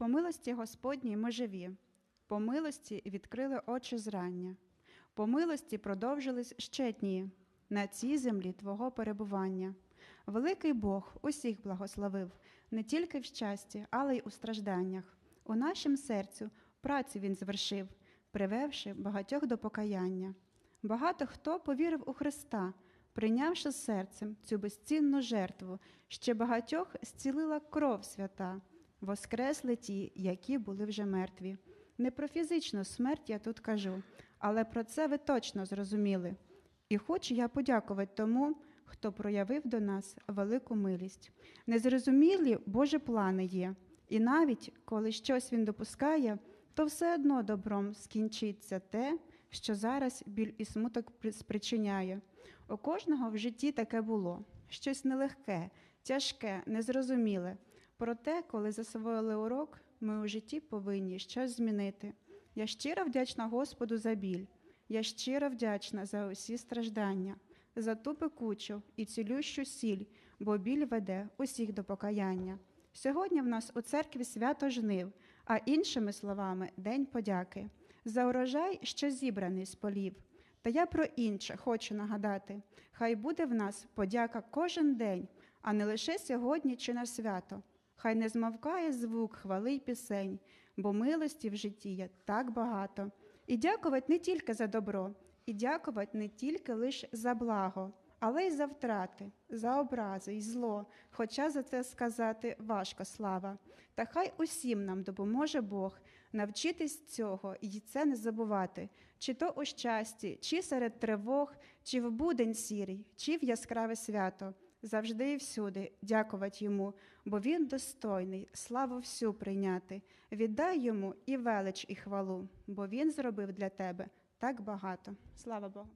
По милості Господній ми живі, по милості відкрили очі зрання, по милості продовжились ще дні на цій землі Твого перебування. Великий Бог усіх благословив, не тільки в щасті, але й у стражданнях. У нашім серцю працю Він звершив, привевши багатьох до покаяння. Багато хто повірив у Христа, прийнявши серцем цю безцінну жертву, ще багатьох зцілила кров свята, воскресли ті, які були вже мертві. Не про фізичну смерть я тут кажу, але про це ви точно зрозуміли. І хочу я подякувати тому, хто проявив до нас велику милість. Незрозумілі Божі плани є, і навіть коли щось він допускає, то все одно добром скінчиться те, що зараз біль і смуток при- спричиняє. У кожного в житті таке було щось нелегке, тяжке, незрозуміле. Проте, коли засвоїли урок, ми у житті повинні щось змінити. Я щиро вдячна Господу за біль. Я щиро вдячна за усі страждання, за ту пекучу і цілющу сіль, бо біль веде усіх до покаяння. Сьогодні в нас у церкві свято жнив, а іншими словами День подяки за урожай, що зібраний з полів. Та я про інше хочу нагадати: хай буде в нас подяка кожен день, а не лише сьогодні чи на свято. Хай не змовкає звук хвали й пісень, бо милості в житті є так багато. І дякувати не тільки за добро, і дякувати не тільки лише за благо, але й за втрати, за образи й зло, хоча за це сказати важко слава. Та хай усім нам допоможе Бог навчитись цього і це не забувати, чи то у щасті, чи серед тривог, чи в будень сірий, чи в яскраве свято. Завжди і всюди дякувати йому, бо він достойний славу всю прийняти. Віддай йому і велич, і хвалу, бо він зробив для тебе так багато. Слава Богу.